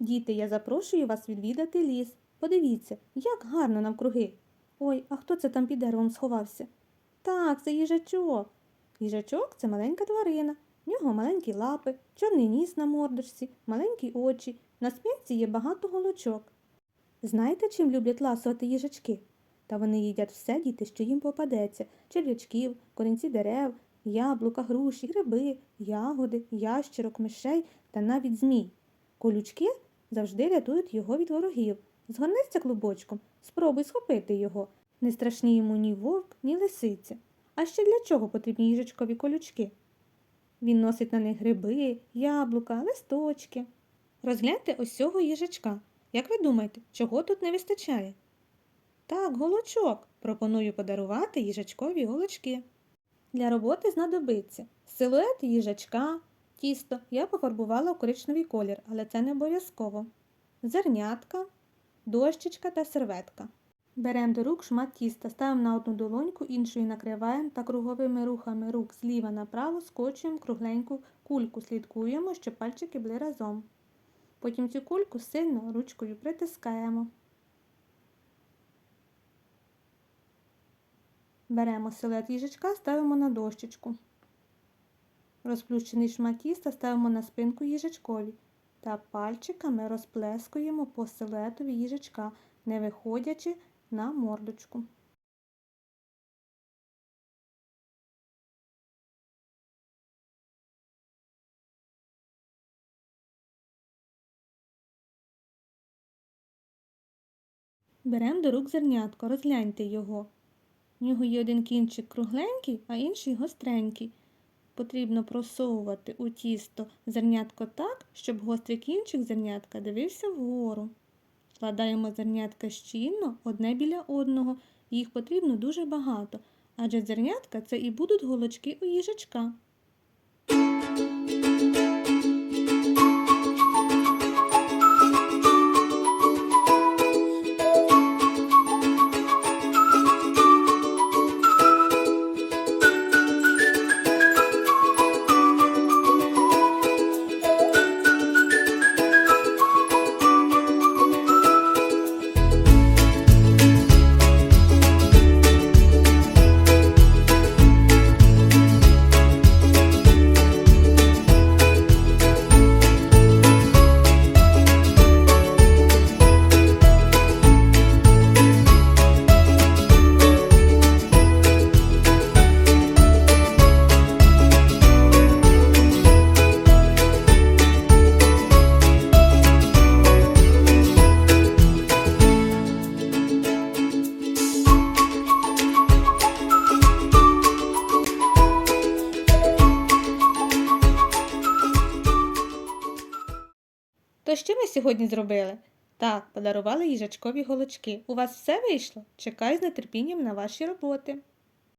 Діти, я запрошую вас відвідати ліс. Подивіться, як гарно навкруги. Ой, а хто це там під деревом сховався? Так, це їжачок. Їжачок це маленька тварина. В нього маленькі лапи, чорний ніс на мордочці, маленькі очі. На спинці є багато голочок. Знаєте, чим люблять ласувати їжачки? Та вони їдять все діти, що їм попадеться черв'ячків, корінці дерев, яблука, груші, гриби, ягоди, ящерок, мишей та навіть змій. Колючки завжди рятують його від ворогів. Згорнися клубочком, спробуй схопити його. Не страшні йому ні вовк, ні лисиця. А ще для чого потрібні їжачкові колючки? Він носить на них гриби, яблука, листочки. Розгляньте ось їжачка. Як ви думаєте, чого тут не вистачає? Так, голочок. Пропоную подарувати їжачкові голочки. Для роботи знадобиться силует їжачка, тісто. Я пофарбувала в коричневий колір, але це не обов'язково. Зернятка, дощечка та серветка. Беремо до рук шмат тіста, ставимо на одну долоньку, іншою накриваємо та круговими рухами рук зліва направо скочуємо кругленьку кульку. Слідкуємо, щоб пальчики були разом. Потім цю кульку сильно ручкою притискаємо. Беремо силует їжачка, ставимо на дощечку. Розплющений шмат тіста ставимо на спинку їжачкові та пальчиками розплескуємо по силуетові їжачка, не виходячи на мордочку. Беремо до рук зернятко, розгляньте його. В нього є один кінчик кругленький, а інший гостренький. Потрібно просовувати у тісто зернятко так, щоб гострий кінчик зернятка дивився вгору. Складаємо зернятка щільно одне біля одного. Їх потрібно дуже багато, адже зернятка це і будуть голочки у їжачка. То що ми сьогодні зробили? Так, подарували їжачкові голочки. У вас все вийшло? Чекаю з нетерпінням на ваші роботи.